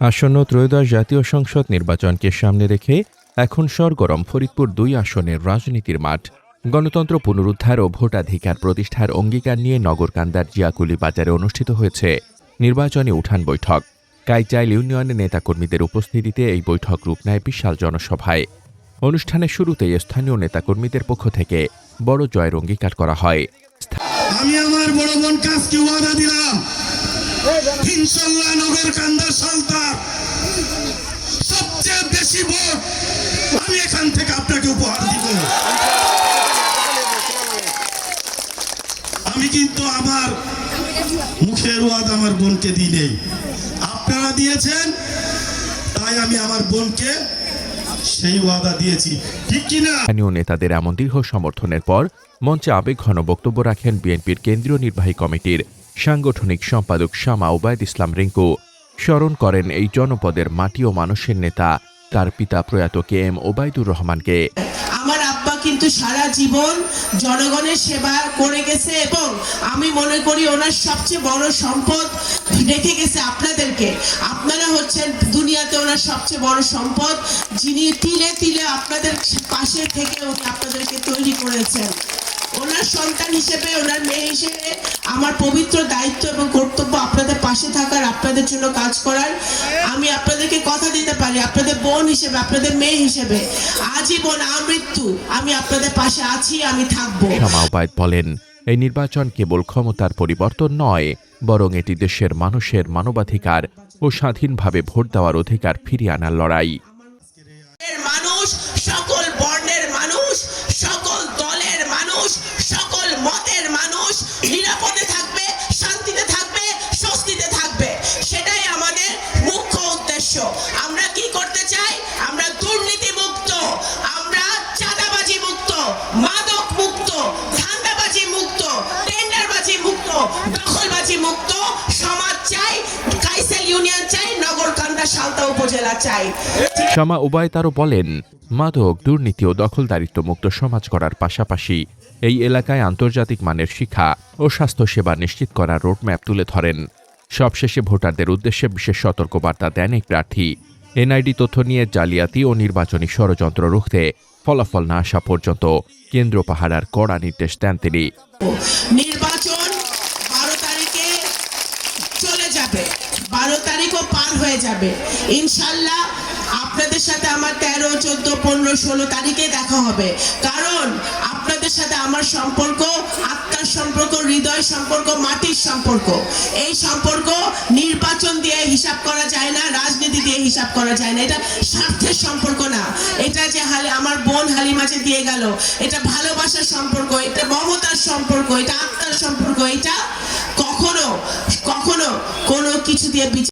আসন্ন ত্রয়োদশ জাতীয় সংসদ নির্বাচনকে সামনে রেখে এখন সরগরম ফরিদপুর দুই আসনের রাজনীতির মাঠ। গণতন্ত্র পুনরুদ্ধার ও ভোটাধিকার প্রতিষ্ঠার অঙ্গীকার নিয়ে নগরকান্দার জিয়াকুলি বাজারে অনুষ্ঠিত হয়েছে নির্বাচনী উঠান বৈঠক। কাইচাইল ইউনিয়নের নেতাকর্মীদের উপস্থিতিতে এই বৈঠক রূপ নেয় বিশাল জনসভায়। অনুষ্ঠানের শুরুতেই স্থানীয় নেতাকর্মীদের পক্ষ থেকে বড় জয়ের অঙ্গীকার করা হয়। বেশি ভোট আমি এখান থেকে আপনাকে উপহার দিব। আমি কিন্তু আমার মুখের ওয়াদা আমার বোনকে দিই নেই। আপনারা দিয়েছেন, তাই আমি আমার বোনকে সেই ওয়াদা দিয়েছি। ঠিক কিনা স্থানীয় নেতাদের এমন দৃঢ় সমর্থনের পর মঞ্চে আবেগ ঘন বক্তব্য রাখেন বিএনপির কেন্দ্রীয় নির্বাহী কমিটির সাংগঠনিক সম্পাদক শামা ওবায়দ ইসলাম রিঙ্কু। স্মরণ করেন এই জনপদের মাটি ও মানুষের নেতা তার পিতা প্রয়াত কে এম ওবায়দুর রহমানকে। আমার আব্বা কিন্তু সারা জীবন জনগণের সেবা করে গেছে এবং আমি মনে করি ওনার সবচেয়ে বড় সম্পদ রেখে গেছে আপনাদেরকে। আপনারা হচ্ছেন দুনিয়াতে ওনার সবচেয়ে বড় সম্পদ, যিনি তিলে তিলে আপনাদের পাশে থেকে উনি আপনাদেরকে তৈরি করেছেন। ওনার সন্তান হিসেবে, ওনার মেয়ে হিসেবে, আমার পবিত্র দায়িত্ব এবং কর্তব্য আপনাদের পাশে থাকার, আপনাদের জন্য কাজ করার। আমি আপনাদেরকে কথা দিতে পারি, আপনাদের বোন হিসেবে, আপনাদের মেয়ে হিসেবে। আজীবন আমৃত্যু, আমি আপনাদের পাশে আছি, আমি থাকব। শামা বলেন, এই নির্বাচন কেবল ক্ষমতার পরিবর্তন নয়, বরং এটি দেশের মানুষের মানবাধিকার ও স্বাধীনভাবে ভোট দেওয়ার অধিকার ফিরিয়ে আনার লড়াই। সালতা উপজেলা চাই। শামা উবায়দ আরও বলেন মাদক দুর্নীতি ও দখলদারিত্ব মুক্ত সমাজ করার পাশাপাশি এই এলাকায় আন্তর্জাতিক মানের শিক্ষা ও স্বাস্থ্যসেবা নিশ্চিত করার রোডম্যাপ তুলে ধরেন। সবশেষে ভোটারদের উদ্দেশ্যে বিশেষ সতর্কবার্তা দেন এই প্রার্থী। এনআইডি তথ্য নিয়ে জালিয়াতি ও নির্বাচনী ষড়যন্ত্র রুখতে ফলাফল না আসা পর্যন্ত কেন্দ্র পাহারার কড়া নির্দেশ দেন তিনি নির্বাচন বারো তারিখে চলে যাবে বারো তারিখও পার হয়ে যাবে। ইনশাল্লাহ আপনাদের সাথে আমার তেরো, চোদ্দ, পনেরো, ষোলো তারিখে দেখা হবে। কারণ আপনাদের সাথে আমার সম্পর্ক, আত্মার সম্পর্ক, হৃদয় সম্পর্ক, মাটির সম্পর্ক। এই সম্পর্ক নির্বাচন দিয়ে হিসাব করা যায় না, রাজনীতি দিয়ে হিসাব করা যায় না। এটা স্বার্থের সম্পর্ক না। এটা যে হালে আমার বোন হালিমাছে দিয়ে গেল, এটা ভালোবাসার সম্পর্ক, এটা মমতার সম্পর্ক, এটা আত্মার সম্পর্ক, এটা কোনো কিছু দিয়ে